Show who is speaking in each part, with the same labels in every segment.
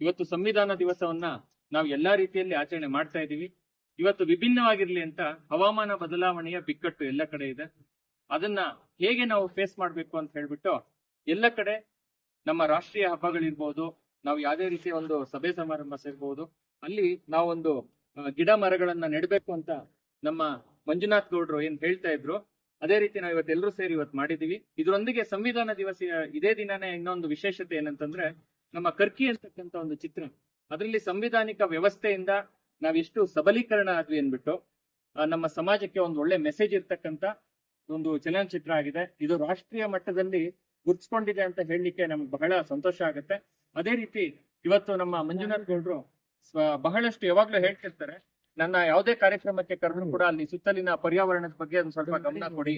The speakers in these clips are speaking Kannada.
Speaker 1: ಇವತ್ತು ಸಂವಿಧಾನ ದಿವಸವನ್ನ ನಾವು ಎಲ್ಲಾ ರೀತಿಯಲ್ಲಿ ಆಚರಣೆ ಮಾಡ್ತಾ ಇದ್ದೀವಿ. ಇವತ್ತು ವಿಭಿನ್ನವಾಗಿರ್ಲಿ ಅಂತ ಹವಾಮಾನ ಬದಲಾವಣೆಯ ಬಿಕ್ಕಟ್ಟು ಎಲ್ಲ ಕಡೆ ಇದೆ. ಅದನ್ನ ಹೇಗೆ ನಾವು ಫೇಸ್ ಮಾಡ್ಬೇಕು ಅಂತ ಹೇಳ್ಬಿಟ್ಟು ಎಲ್ಲ ಕಡೆ ನಮ್ಮ ರಾಷ್ಟ್ರೀಯ ಹಬ್ಬಗಳಿರ್ಬೋದು ನಾವು ಯಾವುದೇ ರೀತಿಯ ಒಂದು ಸಭೆ ಸಮಾರಂಭ ಸೇರ್ಬೋದು, ಅಲ್ಲಿ ನಾವೊಂದು ಗಿಡ ಮರಗಳನ್ನ ನೆಡಬೇಕು ಅಂತ ನಮ್ಮ ಮಂಜುನಾಥ್ ಗೌಡ್ರು ಏನ್ ಹೇಳ್ತಾ ಇದ್ರು, ಅದೇ ರೀತಿ ನಾವು ಇವತ್ತೆಲ್ಲರೂ ಸೇರಿ ಇವತ್ತು ಮಾಡಿದೀವಿ ಇದರೊಂದಿಗೆ ಸಂವಿಧಾನ ದಿವಸ ಇದೇ ದಿನನೇ ಇನ್ನೊಂದು ವಿಶೇಷತೆ ಏನಂತಂದ್ರೆ ನಮ್ಮ ಕರ್ಕಿ ಅಂತಕ್ಕಂಥ ಒಂದು ಚಿತ್ರ. ಅದರಲ್ಲಿ ಸಂವಿಧಾನಿಕ ವ್ಯವಸ್ಥೆಯಿಂದ ನಾವೆಷ್ಟು ಸಬಲೀಕರಣ ಆದ್ವಿ ಅಂದ್ಬಿಟ್ಟು ನಮ್ಮ ಸಮಾಜಕ್ಕೆ ಒಂದು ಒಳ್ಳೆ ಮೆಸೇಜ್ ಇರ್ತಕ್ಕಂತ ಒಂದು ಚಲನಚಿತ್ರ ಆಗಿದೆ. ಇದು ರಾಷ್ಟ್ರೀಯ ಮಟ್ಟದಲ್ಲಿ ಗುರ್ತಿಸ್ಕೊಂಡಿದೆ ಅಂತ ಹೇಳಲಿಕ್ಕೆ ನಮ್ಗೆ ಬಹಳ ಸಂತೋಷ ಆಗುತ್ತೆ. ಅದೇ ರೀತಿ ಇವತ್ತು ನಮ್ಮ ಮಂಜುನಾಥ್ ಗೌಡ್ರು ಬಹಳಷ್ಟು ಯಾವಾಗ್ಲೂ ಹೇಳ್ತಿರ್ತಾರೆ ನನ್ನ ಯಾವುದೇ ಕಾರ್ಯಕ್ರಮಕ್ಕೆ ಕರೆದ್ರು ಕೂಡ ಅಲ್ಲಿ ಸುತ್ತಲಿನ ಪರ್ಯಾವರಣದ ಬಗ್ಗೆ ಒಂದು ಸ್ವಲ್ಪ ಗಮನ ಕೊಡಿ.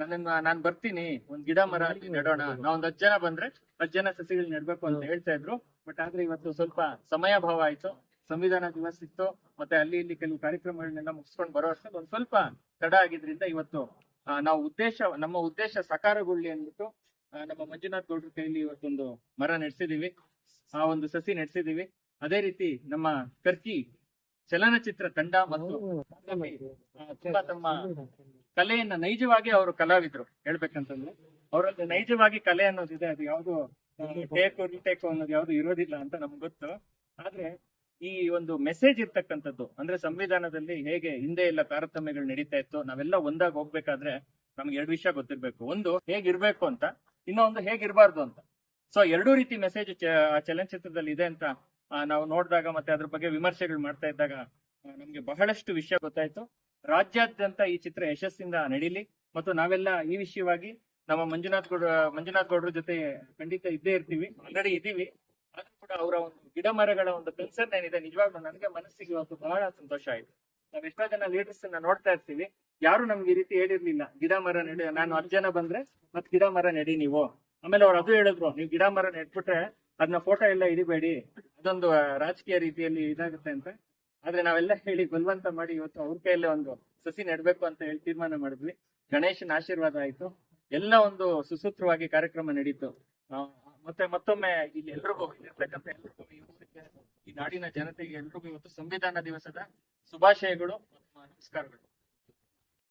Speaker 1: ನನ್ನನ್ನ ನಾನ್ ಬರ್ತೀನಿ. ಒಂದ್ ಗಿಡ ಮರ ಅಲ್ಲಿ ನೆಡೋಣ. ನಾವ್ ಒಂದ್ ಹತ್ತು ಜನ ಬಂದ್ರೆ ಹತ್ತು ಜನ ಸಸಿಗಳು ನೆಡ್ಬೇಕು ಅಂತ ಹೇಳ್ತಾ ಇದ್ರು. ಬಟ್ ಆದ್ರೆ ಇವತ್ತು ಸ್ವಲ್ಪ ಸಮಯಾಭಾವ ಆಯ್ತು. ಸಂವಿಧಾನ ದಿವಸ ಇತ್ತು. ಮತ್ತೆ ಅಲ್ಲಿ ಇಲ್ಲಿ ಕೆಲವು ಕಾರ್ಯಕ್ರಮಗಳನ್ನೆಲ್ಲ ಮುಗಿಸ್ಕೊಂಡು ಬರೋ ಅಷ್ಟು ಒಂದ್ ಸ್ವಲ್ಪ ತಡ ಆಗಿದ್ರಿಂದ ಇವತ್ತು ನಾವು ಉದ್ದೇಶ ನಮ್ಮ ಉದ್ದೇಶ ಸಕಾರಗೊಳ್ಳಿ ಅಂದ್ಬಿಟ್ಟು ನಮ್ಮ ಮಂಜುನಾಥ್ ಗೌಡ್ರ ಕೈಲಿ ಇವತ್ತೊಂದು ಮರ ನಡೆಸಿದೀವಿ. ಆ ಒಂದು ಸಸಿ ನಡೆಸಿದೀವಿ. ಅದೇ ರೀತಿ ನಮ್ಮ ಕರ್ಕಿ ಚಲನಚಿತ್ರ ತಂಡ ಮತ್ತು ತುಂಬಾ ತಮ್ಮ ಕಲೆಯನ್ನ ನೈಜವಾಗಿ ಅವರು ಕಲಾವಿದ್ರು ಹೇಳ್ಬೇಕಂತಂದ್ರೆ. ಅವರಲ್ಲಿ ನೈಜವಾಗಿ ಕಲೆ ಅನ್ನೋದಿದೆ ಅದು ಯಾವ್ದು ಟೇಕು ರಿಟೇಕು ಅನ್ನೋದು ಯಾವ್ದು ಇರೋದಿಲ್ಲ ಅಂತ ನಮ್ಗೆ ಗೊತ್ತು. ಆದ್ರೆ ಈ ಒಂದು ಮೆಸೇಜ್ ಇರ್ತಕ್ಕಂಥದ್ದು ಅಂದ್ರೆ ಸಂವಿಧಾನದಲ್ಲಿ ಹೇಗೆ ಹಿಂದೆ ಎಲ್ಲ ತಾರತಮ್ಯಗಳು ನಡೀತಾ ಇತ್ತು ನಾವೆಲ್ಲ ಒಂದಾಗ ಹೋಗ್ಬೇಕಾದ್ರೆ ನಮ್ಗೆ ಎರಡು ವಿಷಯ ಗೊತ್ತಿರ್ಬೇಕು. ಒಂದು ಹೇಗಿರ್ಬೇಕು ಅಂತ ಇನ್ನೊಂದು ಹೇಗಿರ್ಬಾರ್ದು ಅಂತ. ಸೊ ಎರಡೂ ರೀತಿ ಮೆಸೇಜ್ ಚಲನಚಿತ್ರದಲ್ಲಿ ಇದೆ ಅಂತ ನಾವು ನೋಡಿದಾಗ ಮತ್ತೆ ಅದ್ರ ಬಗ್ಗೆ ವಿಮರ್ಶೆಗಳು ಮಾಡ್ತಾ ಇದ್ದಾಗ ನಮ್ಗೆ ಬಹಳಷ್ಟು ವಿಷಯ ಗೊತ್ತಾಯ್ತು. ರಾಜ್ಯಾದ್ಯಂತ ಈ ಚಿತ್ರ ಯಶಸ್ಸಿಂದ ನಡೀಲಿ ಮತ್ತು ನಾವೆಲ್ಲ ಈ ವಿಷಯವಾಗಿ ನಮ್ಮ ಮಂಜುನಾಥ್ ಗೌಡ, ಮಂಜುನಾಥ್ ಗೌಡ್ರ ಜೊತೆ ಖಂಡಿತ ಇದ್ದೇ ಇರ್ತೀವಿ ಆಲ್ರೆಡಿ ಇದೀವಿ ಆದ್ರೂ ಕೂಡ ಅವರ ಒಂದು ಗಿಡ ಮರಗಳ ಒಂದು ಕನ್ಸರ್ನ್ ಏನಿದೆ, ನಿಜವಾಗ್ಲೂ ನನಗೆ ಮನಸ್ಸಿಗೆ ಇವತ್ತು ಬಹಳ ಸಂತೋಷ ಆಯ್ತು. ನಾವ್ ಎಷ್ಟೋ ಜನ ಲೀಡರ್ಸ್ ನೋಡ್ತಾ ಇರ್ತೀವಿ. ಯಾರು ನಮ್ಗೆ ಈ ರೀತಿ ಹೇಳಿರ್ಲಿಲ್ಲ ಗಿಡ ಮರ ನೆಡಿ, ನಾನು ಹತ್ತು ಜನ ಬಂದ್ರೆ ಮತ್ ಗಿಡ ಮರ ನೆಡಿ ನೀವು. ಆಮೇಲೆ ಅವ್ರು ಅದು ಹೇಳಿದ್ರು, ನೀವು ಗಿಡ ಮರ ನೆಟ್ಬಿಟ್ರೆ ಅದನ್ನ ಫೋಟೋ ಎಲ್ಲ ಹಿಡಿಬೇಡಿ ಅದೊಂದು ರಾಜಕೀಯ ರೀತಿಯಲ್ಲಿ ಇದಾಗುತ್ತೆ ಅಂತ. ಆದ್ರೆ ನಾವೆಲ್ಲ ಹೇಳಿ ಬಲವಂತ ಮಾಡಿ ಇವತ್ತು ಅವ್ರ ಕೈಯಲ್ಲೇ ಒಂದು ಸಸಿ ನೆಡ್ಬೇಕು ಅಂತ ಹೇಳಿ ತೀರ್ಮಾನ ಮಾಡಿದ್ವಿ. ಗಣೇಶನ ಆಶೀರ್ವಾದ ಆಯ್ತು. ಎಲ್ಲ ಒಂದು ಸುಸೂತ್ರವಾಗಿ ಕಾರ್ಯಕ್ರಮ ನಡೀತು. ಮತ್ತೆ ಮತ್ತೊಮ್ಮೆ ಇಲ್ಲಿ ಎಲ್ರಿಗೂ ಇಲ್ಲಿರ್ತಕ್ಕಂಥ ಎಲ್ರಿಗೂ, ಈ ನಾಡಿನ ಜನತೆಗೆ ಎಲ್ರಿಗೂ ಇವತ್ತು ಸಂವಿಧಾನ ದಿವಸದ ಶುಭಾಶಯಗಳು ನಮಸ್ಕಾರಗಳು.